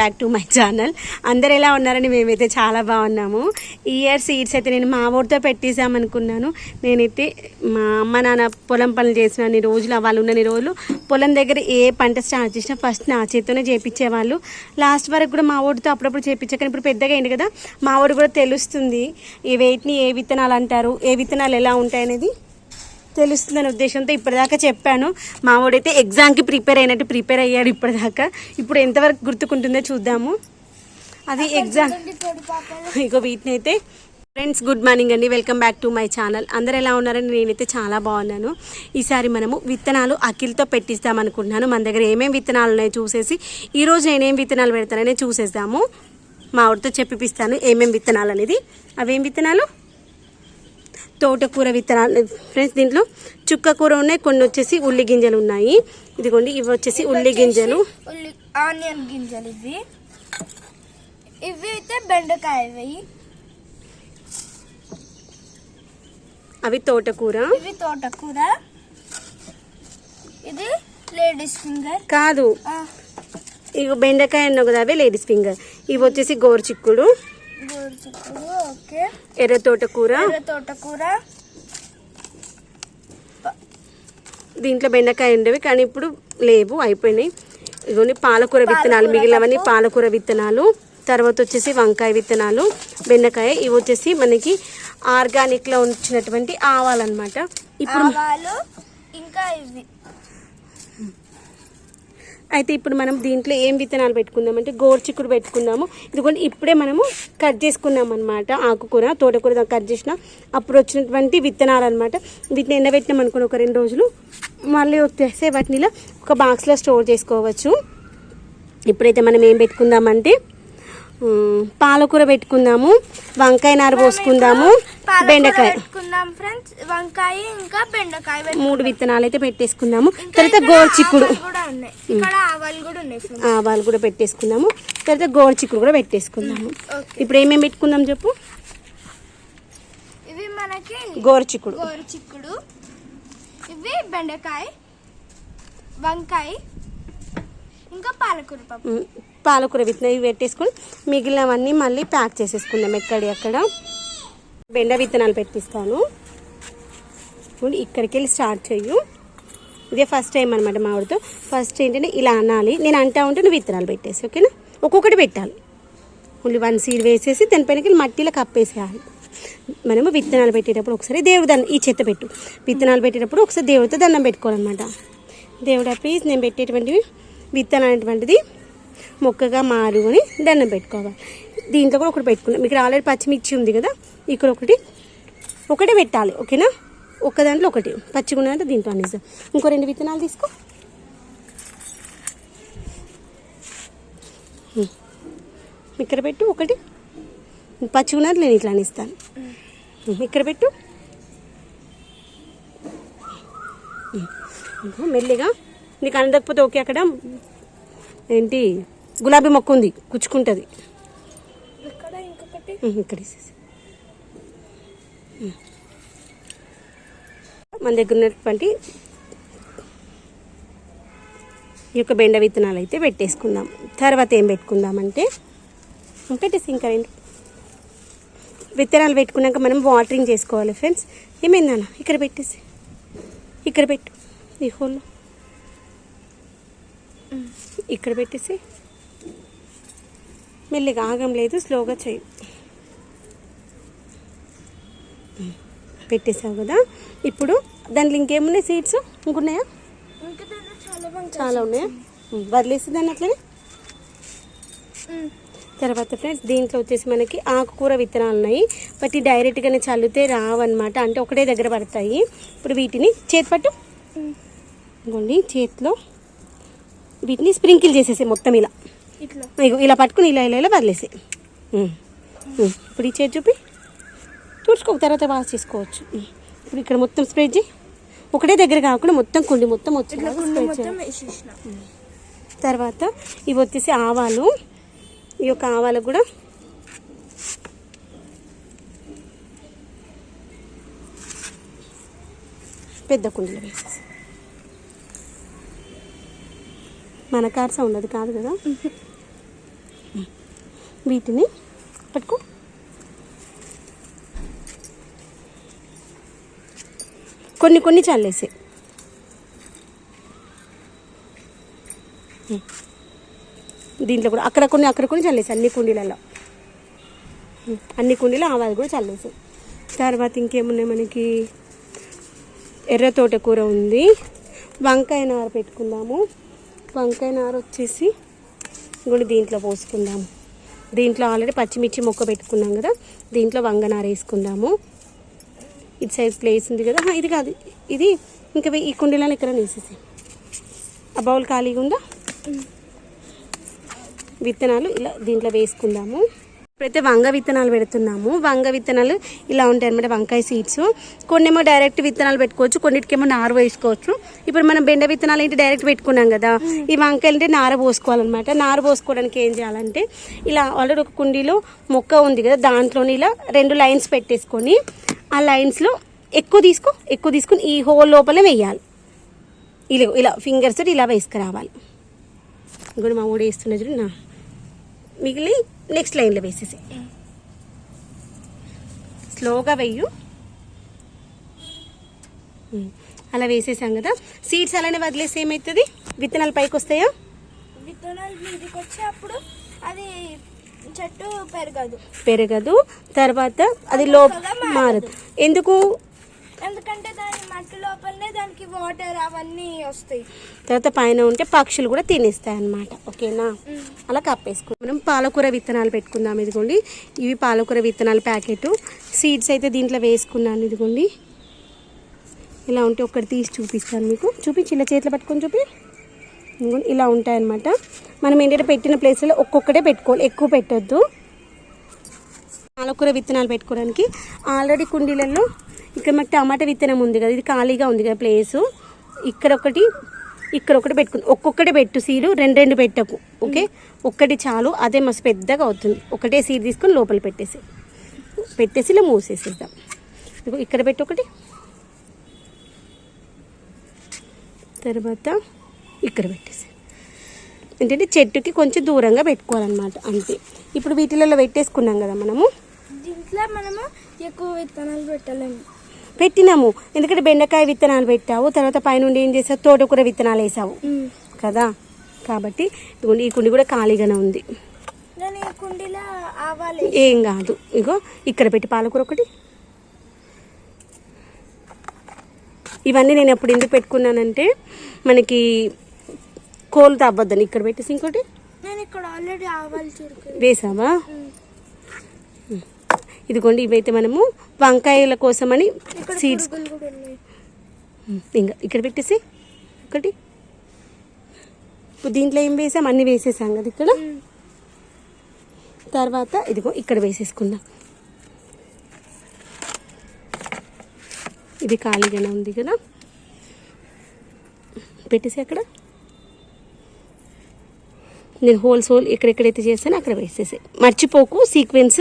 Back to my channel అందరు ఎలా ఉన్నారని మేమైతే చాలా బాగున్నాము. ఈ ఇయర్ సీడ్స్ అయితే నేను మా ఊరితో పెట్టేసామనుకున్నాను నేనైతే మా అమ్మ నాన్న పొలం పనులు చేసిన అన్ని రోజులు వాళ్ళు ఉన్న రోజులు పొలం దగ్గర ఏ పంట స్టార్ట్ చేసినా ఫస్ట్ నా చేతితోనే చేపించేవాళ్ళు. లాస్ట్ వరకు కూడా మా ఊరితో అప్పుడప్పుడు చేపించా కానీ ఇప్పుడు పెద్దగా అయింది కదా మా ఊరు కూడా తెలుస్తుంది. ఈ వెయిట్ని ఏ విత్తనాలు అంటారు? ఏ విత్తనాలు ఎలా ఉంటాయనేది? తెలుస్తుందనే ఉద్దేశంతో ఇప్పటిదాకా చెప్పాను. మా వాడైతే ఎగ్జామ్కి ప్రిపేర్ అయినట్టు ప్రిపేర్ అయ్యాడు ఇప్పటిదాకా. ఇప్పుడు ఎంతవరకు గుర్తుకుంటుందో చూద్దాము. అది ఎగ్జామ్ ఇగో వీటిని అయితే ఫ్రెండ్స్ గుడ్ మార్నింగ్ అండి. Welcome back to my channel అందరు ఎలా ఉన్నారని నేనైతే చాలా బాగున్నాను. ఈసారి మనము విత్తనాలు అఖిల్తో పెట్టిస్తాం అనుకుంటున్నాను. మన దగ్గర ఏమేమి విత్తనాలు ఉన్నాయో చూసేసి ఈరోజు నేనేం విత్తనాలు పెడతానని చూసేద్దాము. మా ఆవిడతో చెప్పిపిస్తాను. ఏమేమి విత్తనాలు అనేది. అవేం విత్తనాలు? తోటకూర విత్తనాలు. ఫ్రెండ్స్ దీంట్లో చుక్క కూర ఉన్నాయి కొన్ని వచ్చేసి ఉల్లి గింజలు ఉన్నాయి. ఇదిగోండి ఇవి వచ్చేసి ఉల్లి గింజలు. ఉల్లి ఆనియన్ గింజలు ఇవి. ఇవి అయితే బెండకాయ ఇవి అవి తోటకూర. ఇవి తోటకూర. ఇది లేడీస్ ఫింగర్. కాదు. ఇక బెండకాయ అన్నావు కదా అవే లేడీస్ ఫింగర్. ఇవి వచ్చేసి గోరుచిక్కుడు గోరుచిక్కుడు ఓకే. ఎర్ర తోటకూర. ఎర్ర తోటకూర. దీంట్లో బెండకాయ ఉండేవి కానీ ఇప్పుడు లేవు అయిపోయినాయి. ఇవన్నీ పాలకూర విత్తనాలు మిగిలినవన్నీ పాలకూర విత్తనాలు. తర్వాత వచ్చేసి వంకాయ విత్తనాలు బెండకాయ ఇవి వచ్చేసి మనకి ఆర్గానిక్లో వచ్చినటువంటి ఆవాలన్నమాట. ఇప్పుడు ఇంకా ఇవి. అయితే ఇప్పుడు మనం దీంట్లో ఏం విత్తనాలు పెట్టుకుందాం అంటే గోర్చిక్కుడు పెట్టుకుందాము. ఇదిగోండి ఇప్పుడే మనము కట్ చేసుకున్నాం అనమాట ఆకుకూర తోటకూర కట్ చేసిన. అప్పుడు వచ్చినటువంటి విత్తనాలు అనమాట వీటిని ఎండబెట్టినాం అనుకున్న ఒక రెండు రోజులు. మళ్ళీ వచ్చేస్తే వాటిని ఒక బాక్స్లో స్టోర్ చేసుకోవచ్చు. ఇప్పుడైతే మనం ఏం పెట్టుకుందామంటే పాలకూర పెట్టుకుందాము వంకాయ నార పోసుకుందాము బెండకాయ. పెట్టుకుందాం ఫ్రెండ్స్. వంకాయ ఇంకా బెండకాయ. మూడు విత్తనాలు అయితే పెట్టేసుకుందాము. తర్వాత గోర్చిక్కుడు ఆవాలు కూడా ఉన్నాయి. ఇక్కడ ఆవాలు కూడా ఉన్నాయి friends. ఆవాలు కూడా పెట్టేసుకుందాము. తర్వాత గోరుచిక్కుడు కూడా పెట్టేసుకుందాము. ఇప్పుడు ఏమేమి పెట్టుకుందాం చెప్పు? ఇవి మనకి గోరుచిక్కుడు గోరు చిక్కుడు ఇవి బెండకాయ వంకాయ ఇంకా పాలకూర పాలకూర విత్తనం ఇవి పెట్టేసుకొని మిగిలినవన్నీ మళ్ళీ ప్యాక్ చేసేసుకుందాం ఎక్కడి అక్కడ బెండ విత్తనాలు పెట్టిస్తాను. ఇప్పుడు ఇక్కడికి వెళ్ళి స్టార్ట్ చెయ్యు. ఇదే ఫస్ట్ టైం అనమాట మా ఆవిడతో ఫస్ట్ ఏంటంటే ఇలా అనాలి. నేను అంటా ఉంటే నువ్వు విత్తనాలు పెట్టేసి ఓకేనా? ఒక్కొక్కటి పెట్టాలి. ఓన్లీ వన్ సీడ్ వేసేసి దానిపైనకి మట్టిలో కప్పేసేయాలి. మనము విత్తనాలు పెట్టేటప్పుడు ఒకసారి దేవుడు దండం ఈ చెత్త పెట్టు. విత్తనాలు పెట్టేటప్పుడు ఒకసారి దేవుడితో దండం పెట్టుకోవాలన్నమాట. దేవుడా ప్లీజ్ నేను పెట్టేటువంటివి విత్తనం అనేటువంటిది మొక్కగా మారుకొని దండం పెట్టుకోవాలి. దీంట్లో కూడా ఒకటి పెట్టుకున్నాం. మీకు ఆల్రెడీ పచ్చిమిర్చి ఉంది కదా? ఇక్కడ ఒకటి ఒకటే పెట్టాలి ఓకేనా? ఒక్క దాంట్లో ఒకటి. పచ్చిగున్నదంటే దీంట్లో అనేసి ఇంకో రెండు విత్తనాలు తీసుకో. ఇక్కడ పెట్టు ఒకటి. పచ్చిగున్నది నేను ఇట్లా అనిస్తాను. ఇక్కడ పెట్టు. మెల్లిగా నీకు అందకపోతే ఓకే అక్కడ. ఏంటి? గులాబీ మొక్క ఉంది కుచ్చుకుంటుంది. ఇక్కడ. మన దగ్గర ఉన్నటువంటి ఈ యొక్క బెండ విత్తనాలు అయితే పెట్టేసుకుందాం. తర్వాత ఏం పెట్టుకుందామంటే పెట్టేసి ఇంకా రెండు విత్తనాలు పెట్టుకున్నాక మనం వాటరింగ్ చేసుకోవాలి ఫ్రెండ్స్ ఏమైందన్న ఇక్కడ పెట్టేసి. ఇక్కడ పెట్టు. ఈ హోల్లో. ఇక్కడ పెట్టేసి మెల్లిగా ఆగం లేదు స్లోగా చేయి పెట్టేసావు కదా? ఇప్పుడు దాంట్లో ఇంకేమున్నాయి సీడ్స్ ఇంకున్నాయా? చాలా ఉన్నాయా? వదిలేసి దాన్ని అట్లనే. తర్వాత ఫ్రెండ్స్ దీంట్లో వచ్చేసి మనకి ఆకుకూర విత్తనాలు ఉన్నాయి. బట్ డైరెక్ట్గానే చల్లితే రావన్నమాట. అంటే ఒకటే దగ్గర పడతాయి. ఇప్పుడు వీటిని చేతి పట్టు ఇదిగోండి చేతిలో వీటిని స్ప్రింకిల్ చేసేసి మొత్తం ఇలా. ఇలా పట్టుకుని ఇలా ఇలా ఇలా వదిలేసి. ఇప్పుడు ఈ చేతి చూపి. తుడుచుకో తర్వాత వాష్ చేసుకోవచ్చు. ఇప్పుడు ఇక్కడ మొత్తం స్ప్రే చేయి. ఒకటే దగ్గర కాకుండా మొత్తం కుండి మొత్తం వచ్చి తర్వాత ఇవి వచ్చేసి ఆవాలు. ఈ యొక్క ఆవాలు కూడా పెద్ద కుండలో వేసేసి. మన కార్ ఉండదు కాదు కదా? వీటిని పట్టుకో. కొన్ని కొన్ని చల్లేసి. దీంట్లో కూడా అక్కడ కొన్ని అక్కడ కొన్ని చల్లేసి అన్ని కుండీలలో. అన్ని కుండీలు ఆవాలు కూడా చల్లేసి. తర్వాత ఇంకేమున్నాయి మనకి? ఎర్ర తోటకూర ఉంది. వంకాయ నార పెట్టుకుందాము. వంకాయ నార వచ్చేసి కూడా దీంట్లో పోసుకుందాము దీంట్లో ఆల్రెడీ పచ్చిమిర్చి మొక్క పెట్టుకున్నాం కదా దీంట్లో వంగనార వేసుకుందాము. ఇటు సైడ్ ప్లేస్ ఉంది కదా. ఇది కాదు ఇది ఇంకా ఈ కుండీలను ఇక్కడ వేసేసి ఆ బౌల్ ఖాళీగా ఉందా? విత్తనాలు ఇలా దీంట్లో వేసుకుందాము. ఇప్పుడైతే వంగ విత్తనాలు పెడుతున్నాము. వంగ విత్తనాలు ఇలా ఉంటాయి అనమాట వంకాయ సీడ్స్. కొన్నేమో డైరెక్ట్ విత్తనాలు పెట్టుకోవచ్చు కొన్నిటికేమో నారు వేసుకోవచ్చు. ఇప్పుడు మనం బెండ విత్తనాలు ఏంటి డైరెక్ట్ పెట్టుకున్నాం కదా ఈ వంకాయలు అంటే నార పోసుకోవాలన్నమాట. నార పోసుకోవడానికి ఏం చేయాలంటే ఇలా ఆల్రెడీ ఒక కుండీలో మొక్క ఉంది కదా దాంట్లోని ఇలా రెండు లైన్స్ పెట్టేసుకొని ఆ లైన్స్లో ఎక్కువ తీసుకో ఎక్కువ తీసుకొని ఈ హోల్ లోపలే వేయాలి. ఇలా ఇలా ఫింగర్స్ ఇలా వేసుకురావాలి. ఇంకోటి మా ఊడేస్తున్నా వేస్తున్నా చూడు నా. మిగిలి నెక్స్ట్ లైన్లో వేసేసి స్లోగా వెయ్యు. అలా వేసేసాం కదా. సీడ్స్ అలానే వదిలేసి ఏమవుతుంది విత్తనాలు పైకి వస్తాయా? విత్తనాలు మీదకి వచ్చి అప్పుడు అది చెట్టు పెరగదు. పెరగదు. తర్వాత అది లో మారదు. ఎందుకు? ఎందుకంటే మట్టి లోపలనే దానికి వాటర్ అవన్నీ వస్తాయి. తర్వాత పైన ఉంటే పక్షులు కూడా తినేస్తాయి అన్నమాట. ఓకేనా? అలా కప్పేసుకుందాం. మనం పాలకూర విత్తనాలు పెట్టుకుందాం ఇదిగోండి. ఇవి పాలకూర విత్తనాల ప్యాకెట్. సీడ్స్ అయితే దీంట్లో వేసుకున్నాను ఇదిగోండి. ఇలా ఉంటే ఒక్కటి తీసి చూపిస్తాను మీకు. చూపించి ఇలా చేతిలో పట్టుకొని చూపి. ఇలా ఉంటాయన్నమాట మనం ఏంటంటే పెట్టిన ప్లేస్లో ఒక్కొక్కటే పెట్టుకోవాలి. ఎక్కువ పెట్టొద్దు. పాలకూర విత్తనాలు పెట్టుకోవడానికి. ఆల్రెడీ కుండీలలో ఇక్కడ మాకు టమాటా విత్తనం ఉంది కదా ఇది ఖాళీగా ఉంది కదా ప్లేసు ఇక్కడ ఒకటి ఇక్కడ ఒకటి పెట్టుకుంది ఒక్కొక్కటి పెట్టు సీడు రెండు రెండు పెట్టకు ఓకే? ఒక్కటి చాలు అదే మస్తు పెద్దగా అవుతుంది. ఒకటే సీడ్ తీసుకొని లోపల పెట్టేసి పెట్టేసి ఇలా మూసేసేద్దాం. ఇక్కడ పెట్టి ఒకటి. తర్వాత ఇక్కడ పెట్టేసి. ఏంటంటే చెట్టుకి కొంచెం దూరంగా పెట్టుకోవాలన్నమాట అంతే. ఇప్పుడు వీటిలలో పెట్టేసుకున్నాం కదా మనము? దీంట్లో మనము ఎక్కువ విత్తనాలు పెట్టలేము. పెట్టినాము. ఎందుకంటే బెండకాయ విత్తనాలు పెట్టావు తర్వాత పైనుండి ఏం చేసావు? తోటకూర విత్తనాలు వేసావు. కదా? కాబట్టి ఈ కుండి కూడా ఖాళీగానే ఉంది. ఏం కాదు. ఇగో ఇక్కడ పెట్టి పాలకూర ఒకటి. ఇవన్నీ నేను ఎప్పుడు ఎందుకు పెట్టుకున్నానంటే మనకి కోలు తవ్వద్దని. ఇక్కడ పెట్టేసి ఇంకోటి. వేసావా? ఇదిగోండి ఇవైతే మనము వంకాయల కోసమని సీడ్స్ ఇంకా ఇక్కడ పెట్టేసి ఒకటి. ఇప్పుడు దీంట్లో ఏం వేసాం? అన్ని వేసేసాం కదా ఇక్కడ. తర్వాత ఇదిగో ఇక్కడ వేసేసుకుందాం. ఇది ఖాళీగానే ఉంది కదా. పెట్టేసి అక్కడ. నేను హోల్స్ హోల్ ఎక్కడెక్కడైతే చేస్తానో అక్కడ వేసేసి. మర్చిపోకు సీక్వెన్స్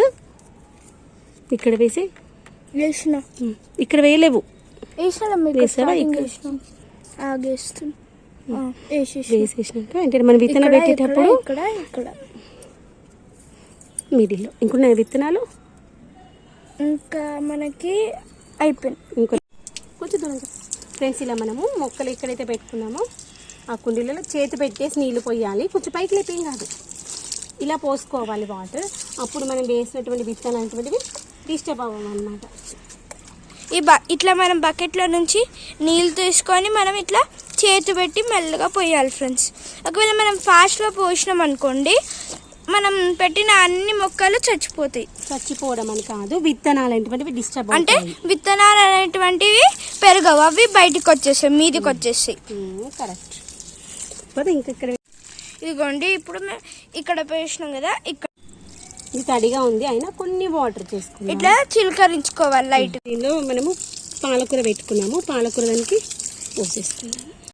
ఇక్కడ వేసే. వేసిన. ఇక్కడ వేయలేవు. వేసావా ఇక్కడ? వేసేసినాక అంటే మనం విత్తనం పెట్టేటప్పుడు ఇక్కడ ఇక్కడ మిడిల్లో. ఇంకున్నాయి విత్తనాలు? ఇంకా మనకి అయిపోయింది ఇంకో కొంచెం దూరంగా. ఫ్రెండ్స్ ఇలా మనము మొక్కలు ఎక్కడైతే పెట్టుకున్నామో ఆ కుండీలలో చేతి పెట్టేసి నీళ్ళు పోయాలి. కొంచెం పైకి లేపేం కాదు. ఇలా పోసుకోవాలి వాటర్. అప్పుడు మనం వేసినటువంటి విత్తనాలు అటువంటివి డిస్టర్బ్ అవ్వము అనమాట ఈ బ ఇట్లా మనం బకెట్లో నుంచి నీళ్ళు తీసుకొని మనం ఇట్లా చేతి పెట్టి మెల్లగా పోయాలి ఫ్రెండ్స్ ఒకవేళ మనం ఫాస్ట్గా పోసినాం అనుకోండి మనం పెట్టిన అన్ని మొక్కలు చచ్చిపోతాయి. చచ్చిపోవడం అని కాదు విత్తనాలు అటువంటివి డిస్టర్బ్ అంటే విత్తనాలు అనేటువంటివి పెరగవు అవి బయటికి వచ్చేస్తాయి మీదికి వచ్చేస్తాయి. కరెక్ట్ ఇంకా ఇక్కడ ఇదిగోండి ఇప్పుడు మేము ఇక్కడ వేసినాం కదా ఇక్కడ ఇది తడిగా ఉంది అయినా కొన్ని వాటర్ చేసుకున్నాం. ఇట్లా చిలకరించుకోవాలి లైట్ దీనిలో మనము పాలకూర పెట్టుకున్నాము. పాలకూర దానికి పోసేసుకున్నాము